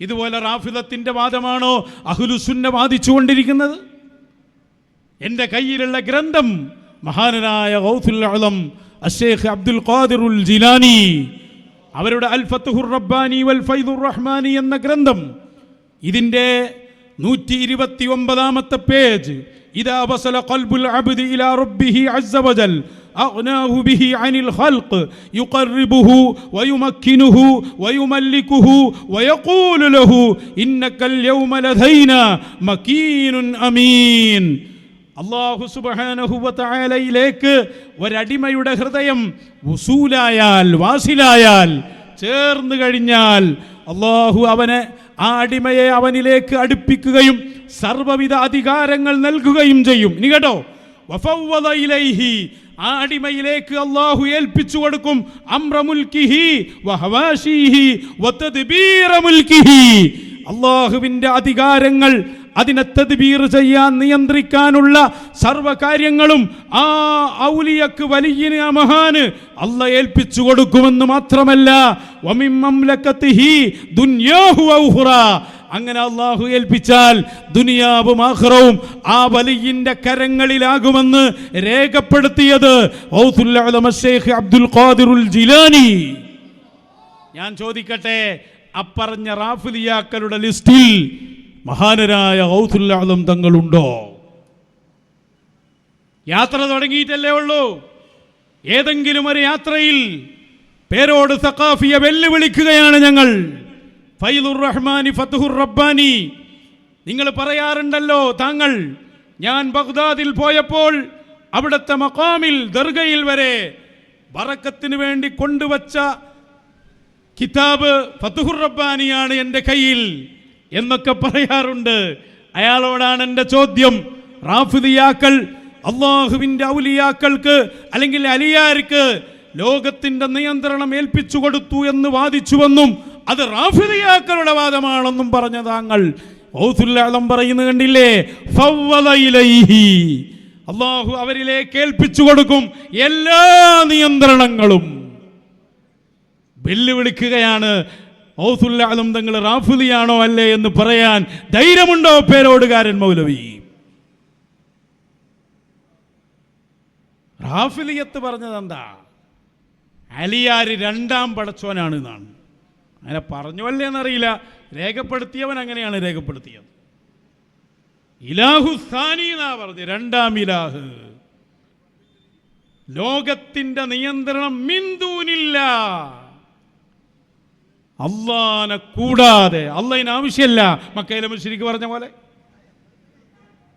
ഇതുപോലെ റാഫിദത്തിന്റെ വാദമാണോ അഹുലുസുന്ന വാദിച്ചുകൊണ്ടിരിക്കുന്നത്? എന്റെ കയ്യിലുള്ള ഗ്രന്ഥം മഹാനനായ ഗൗഫുല്ലം അഷേഖ് അബ്ദുൽ ഖാദിറുൽ ജിലാനി അവരുടെ അൽ ഫത്തുഹുർ റബ്ബാനി വൽ ഫൈദുർ റഹ്മാനി എന്ന ഗ്രന്ഥം. ഇതിന്റെ നൂറ്റി ഇരുപത്തി ഒമ്പതാമത്തെ പേജ് ഇതാ വസല ഖൽബുൽ അബ്ദി ഇലാ റബ്ബിഹി അസ്സവജൽ أغناه به عن الخلق يقربه ويمكنه ويملكه ويقول له إنك اليوم لدينا مكين أمين അള്ളാഹു സുബാനഹുവലയിലേക്ക് ഒരടിമയുടെ ഹൃദയം വസൂലായാൽ വാസിലായാൽ ചേർന്ന് കഴിഞ്ഞാൽ അള്ളാഹു അവനെ ആ അടിമയെ അവനിലേക്ക് അടുപ്പിക്കുകയും സർവവിധ അധികാരങ്ങൾ നൽകുകയും ചെയ്യും ഇനി കേട്ടോ വഫവ്വദ ഇലൈഹി ആ അടിമയിലേക്ക് അള്ളാഹു ഏൽപ്പിച്ചു കൊടുക്കും. അള്ളാഹുവിന്റെ അധികാരങ്ങൾ അതിനെ തദ്ബീർ ചെയ്യാൻ നിയന്ത്രിക്കാനുള്ള സർവകാര്യങ്ങളും ആ ഔലിയക്ക് വലിയ മഹാന് അല്ല ഏൽപ്പിച്ചു കൊടുക്കുമെന്ന് മാത്രമല്ല. അങ്ങനെ അള്ളാഹു ഏൽപ്പിച്ചാൽ ദുനിയാവും ആഹ്റവും ആ വലിയിന്റെ കരങ്ങളിലാകുമെന്ന് രേഖപ്പെടുത്തിയത് അബ്ദുൽ ഖാദിറുൽ ജിലാനി. ഞാൻ ചോദിക്കട്ടെ അപ്പറഞ്ഞ റാഫിലിയാക്കളുടെ ലിസ്റ്റിൽ മഹാനരായ ഔസുല്ലാദം തങ്ങളുണ്ടോ? യാത്ര തുടങ്ങിയിട്ടല്ലേ ഉള്ളൂ. ഏതെങ്കിലും ഒരു യാത്രയിൽ പേരോട് സഖാഫിയെ വെല്ലുവിളിക്കുകയാണ് ഞങ്ങൾ. ഫൈലുർ റഹ്മാനി ഫത്തുഹുർ റബ്ബാനി നിങ്ങൾ പറയാറുണ്ടല്ലോ താങ്കൾ ഞാൻ ബഗ്ദാദിൽ പോയപ്പോൾ അവിടുത്തെ മക്കാമിൽ ദർഗയിൽ വരെ വറക്കത്തിന് വേണ്ടി കൊണ്ടുവച്ച കിതാബ് ഫത്തുഹുർ റബ്ബാനിയാണ് എന്റെ കയ്യിൽ എന്നൊക്കെ പറയാറുണ്ട്. അയാളോടാണ് എന്റെ ചോദ്യം. റാഫിദിയാക്കൾ അള്ളാഹുവിന്റെ ഔലിയാക്കൾക്ക് അല്ലെങ്കിൽ അലിയാർക്ക് ലോകത്തിന്റെ നിയന്ത്രണം ഏൽപ്പിച്ചു കൊടുത്തു എന്ന് വാദിച്ചുവെന്നും അത് റാഫിദിയാക്കളുടെ വാദമാണെന്നും പറഞ്ഞ താങ്കൾ. ഔസുല്ലാളം പറയുന്നത് കണ്ടില്ലേ. അള്ളാഹു അവരിലേക്ക് ഏൽപ്പിച്ചു കൊടുക്കും എല്ലാ നിയന്ത്രണങ്ങളും. വെല്ലുവിളിക്കുകയാണ് ഔസുല്ലാലും തങ്ങൾ റാഫിലിയാണോ അല്ലേ എന്ന് പറയാൻ ധൈര്യമുണ്ടോ പേരോടുകാരൻ മൗലവി? റാഫിലിയത്ത് പറഞ്ഞത് എന്താ അലിയാര് രണ്ടാം പടച്ചോനാണ് എന്നാണ്. അങ്ങനെ പറഞ്ഞു അല്ലേ എന്നറിയില്ല. രേഖപ്പെടുത്തിയവൻ അങ്ങനെയാണ് രേഖപ്പെടുത്തിയത്. ഇലാഹു സ്ഥാനി പറഞ്ഞു രണ്ടാം ഇലാഹ്. ലോകത്തിന്റെ നിയന്ത്രണം മിന്ദൂനില്ല. അള്ളാനെ കൂടാതെ അള്ളതിന് ആവശ്യമില്ല. മക്കയിലെ മുശ്രിക്ക് പറഞ്ഞ പോലെ.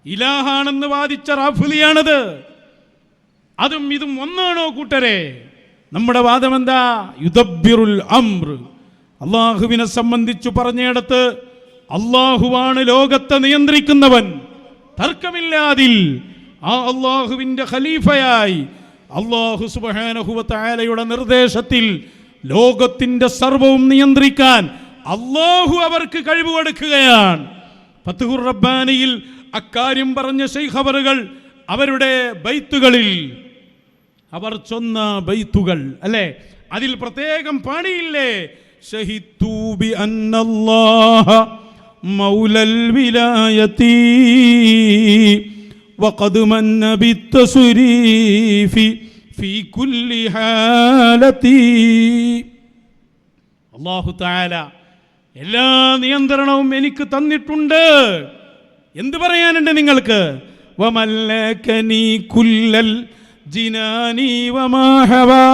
ഇലാഹാണെന്ന് വാദിച്ച റാഫുലിയാണത്. അതും ഇതും ഒന്നാണോ കൂട്ടരെ? നമ്മുടെ വാദം എന്താ? യുദ്ധിറുൽ അമ്ര അള്ളാഹുവിനെ സംബന്ധിച്ചു പറഞ്ഞിടത്ത് അള്ളാഹുവാണ് ലോകത്തെ നിയന്ത്രിക്കുന്നവൻ. തർക്കമില്ലാതിൽ ആ അള്ളാഹുവിന്റെ ഖലീഫയായി അള്ളാഹു സുബാനഹുവത്തായാലയുടെ നിർദ്ദേശത്തിൽ ലോകത്തിന്റെ സർവവും നിയന്ത്രിക്കാൻ അള്ളാഹു അവർക്ക് കഴിവ് കൊടുക്കുകയാണ് ഫത്തുഹുർ റബ്ബാനിയിൽ അക്കാര്യം പറഞ്ഞ ശൈഖബറുകൾ അവരുടെ ബൈത്തുകളിൽ. അവർ ചൊന്ന ബൈത്തുകൾ അല്ലേ? അതിൽ പ്രത്യേകം പാടിയില്ലേ ഷഹിത്തു ബി അന്നല്ലാഹ മൗലൽ വിലായത്തി وقد من بالتسريف في كل حالة അള്ളാഹു താല എല്ലാ നിയന്ത്രണവും എനിക്ക് തന്നിട്ടുണ്ട് എന്ത് പറയാനുണ്ട് നിങ്ങൾക്ക് വമല്ലകനി കുല്ലൽ ജിനാനി വമാഹവാ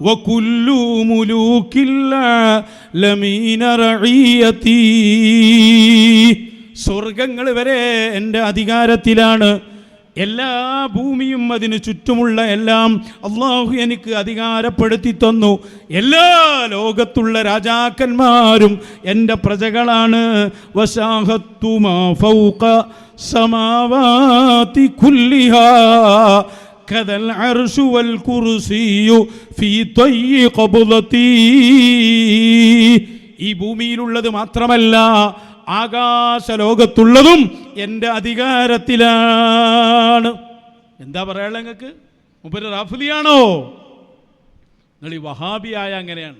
وكل ملوك العالمين رعيتي സ്വർഗങ്ങൾ വരെ എൻ്റെ അധികാരത്തിലാണ് എല്ലാ ഭൂമിയും അതിന് ചുറ്റുമുള്ള എല്ലാം അള്ളാഹു എനിക്ക് അധികാരപ്പെടുത്തി തന്നു എല്ലാ ലോകത്തുള്ള രാജാക്കന്മാരും എൻ്റെ പ്രജകളാണ് വശാഹത്തുമാ ഫൗക സമാവാതി കുല്ലിഹാ كذا العرش والكرسي في طي قبضتي ഈ ഭൂമിയിലുള്ളത് മാത്രമല്ല ആകാശ ലോകത്തുള്ളതും എൻ്റെ അധികാരത്തിലാണ് എന്താ പറയാനുള്ള നിങ്ങൾക്ക് മുപ്പര് റാഫുലിയാണോ നിങ്ങൾ ഈ വഹാബിയായ അങ്ങനെയാണ്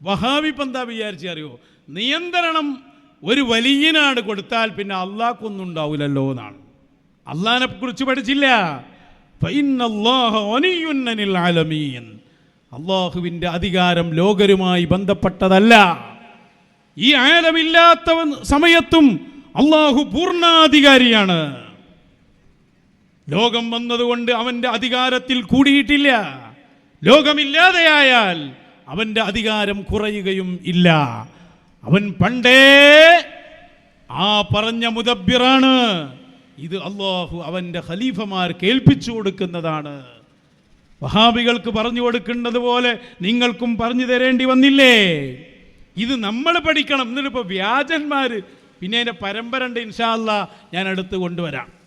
വഹാബി ഇപ്പം എന്താ വിചാരിച്ച അറിയോ നിയന്ത്രണം ഒരു വലിയനാട് കൊടുത്താൽ പിന്നെ അള്ളാഹ്ക്കൊന്നും ഉണ്ടാവില്ലല്ലോ എന്നാണ് അള്ളാഹിനെ കുറിച്ച് പഠിച്ചില്ല അള്ളാഹുവിന്റെ അധികാരം ലോകരുമായി ബന്ധപ്പെട്ടതല്ല. ഈ ആലമില്ലാത്ത സമയത്തും അള്ളാഹു പൂർണാധികാരിയാണ്. ലോകം വന്നതുകൊണ്ട് അവന്റെ അധികാരത്തിൽ കൂടിയിട്ടില്ല. ലോകമില്ലാതെയായാൽ അവന്റെ അധികാരം കുറയുകയും ഇല്ല. അവൻ പണ്ടേ ആ പറഞ്ഞ മുദബ്ബിറാണ്. ഇത് അള്ളാഹു അവന്റെ ഖലീഫമാർ കേൾപ്പിച്ചു കൊടുക്കുന്നതാണ്. വഹാബികൾക്ക് പറഞ്ഞു കൊടുക്കുന്നത് പോലെ നിങ്ങൾക്കും പറഞ്ഞു തരേണ്ടി വന്നില്ലേ? ഇത് നമ്മൾ പഠിക്കണം. എന്നിട്ടിപ്പോൾ വ്യാജന്മാർ പിന്നെ അതിന്റെ പരമ്പര ഉണ്ട് ഇൻഷാല്ല ഞാൻ അടുത്ത് കൊണ്ടുവരാം.